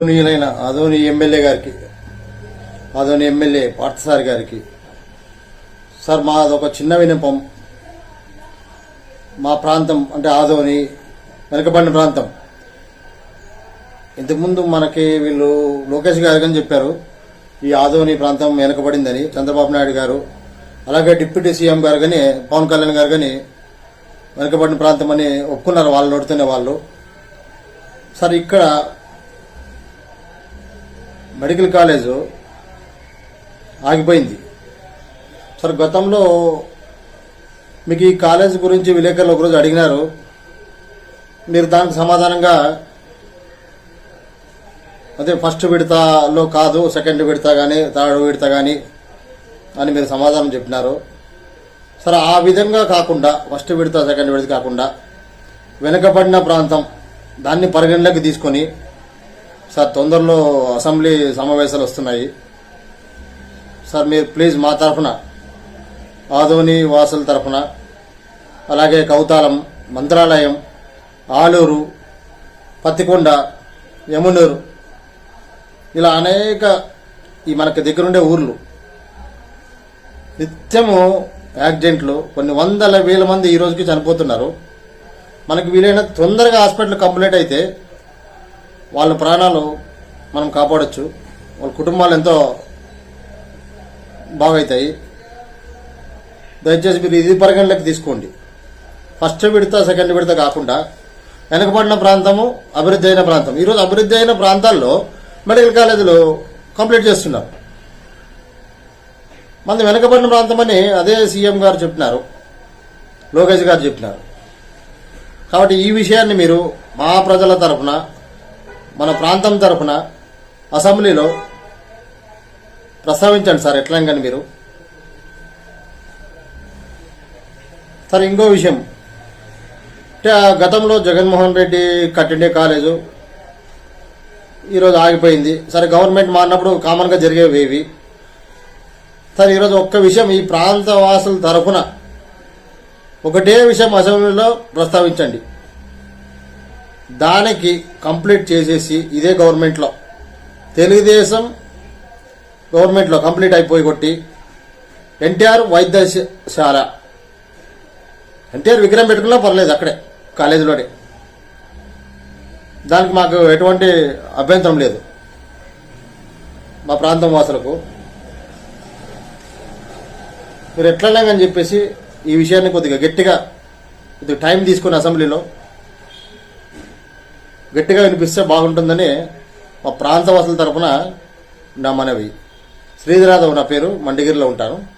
ఆదోనీయులైన Adoni MLA గారికి Adoni MLA Parthasari గారికి sir మాది ఒక చిన్న వినపం. మా ప్రాంతం అంటే ఆదోని వెనకబడిన ప్రాంతం. ఇంతకుముందు మనకి వీళ్ళు లోకేష్ గారు అని చెప్పారు ఈ ఆదోని ప్రాంతం వెనకబడిందని చంద్రబాబు నాయుడు గారు అలాగే డిప్యూటీ సీఎం గారు కానీ పవన్ కళ్యాణ్ గారు కానీ వెనకబడిన ప్రాంతం అని ఒప్పుకున్నారు వాళ్ళు నడుతున్న వాళ్ళు. సార్ ఇక్కడ మెడికల్ కాలేజు ఆగిపోయింది. సార్ గతంలో మీకు ఈ కాలేజ్ గురించి విలేకరులు ఒకరోజు అడిగినారు. మీరు దానికి సమాధానంగా అదే ఫస్ట్ విడతలో కాదు సెకండ్ విడత కానీ థర్డ్ విడత కానీ అని మీరు సమాధానం చెప్పినారు. సరే ఆ విధంగా కాకుండా ఫస్ట్ విడత సెకండ్ విడత కాకుండా వెనుకబడిన ప్రాంతం దాన్ని పరిగణలోకి తీసుకొని సార్ తొందరలో అసెంబ్లీ సమావేశాలు వస్తున్నాయి. సార్ మీరు ప్లీజ్ మా తరఫున ఆదోని వాసుల తరఫున అలాగే కౌతాలం మంత్రాలయం ఆలూరు పత్తికొండ యమునూరు ఇలా అనేక ఈ మనకి దగ్గరుండే ఊర్లు. నిత్యము యాక్సిడెంట్లు కొన్ని వందల వేల మంది ఈ రోజుకి చనిపోతున్నారు. మనకి వీలైన తొందరగా హాస్పిటల్ కంప్లీట్ అయితే వాళ్ళ ప్రాణాలు మనం కాపాడచ్చు. వాళ్ళ కుటుంబాలు ఎంతో బాగవుతాయి దయచేసి మీరు ఇది పరిగణలోకి తీసుకోండి. ఫస్ట్ విడత సెకండ్ విడత కాకుండా వెనకబడిన ప్రాంతము అభివృద్ధి అయిన ప్రాంతం. ఈరోజు అభివృద్ధి అయిన ప్రాంతాల్లో మెడికల్ కాలేజీలు కంప్లీట్ చేస్తున్నారు. మంది వెనకబడిన ప్రాంతం అని అదే సీఎం గారు చెప్పినారు. లోకేష్ గారు చెప్పినారు. కాబట్టి ఈ విషయాన్ని మీరు మా ప్రజల తరఫున మన ప్రాంతం తరఫున అసెంబ్లీలో ప్రస్తావించండి సార్ ఎట్లా కానీ మీరు. సార్ ఇంకో విషయం. అంటే ఆ గతంలో జగన్మోహన్ రెడ్డి కట్టిండే కాలేజు ఈరోజు ఆగిపోయింది. సరే గవర్నమెంట్ మారినప్పుడు కామన్గా జరిగేవి ఇవి. సార్ ఈరోజు ఒక్క విషయం ఈ ప్రాంత వాసుల తరఫున ఒకటే విషయం అసెంబ్లీలో ప్రస్తావించండి. దానికి కంప్లీట్ చేసేసి ఇదే గవర్నమెంట్లో తెలుగుదేశం గవర్నమెంట్లో కంప్లీట్ అయిపోయి కొట్టి ఎన్టీఆర్ వైద్యశాల. ఎన్టీఆర్ విగ్రహం పెట్టుకున్నా పర్లేదు అక్కడే కాలేజీలోనే. దానికి మాకు ఎటువంటి అభ్యంతరం లేదు. మా ప్రాంతం వాసులకు. మీరు ఎట్లన్నా అని చెప్పేసి ఈ విషయాన్ని కొద్దిగా గట్టిగా కొద్దిగా టైం తీసుకుని అసెంబ్లీలో గట్టిగా వినిపిస్తే బాగుంటుందని మా ప్రాంతవాసుల తరపున నా మనవి. శ్రీధరాధవ్ నా పేరు మండిగిరిలో ఉంటాను.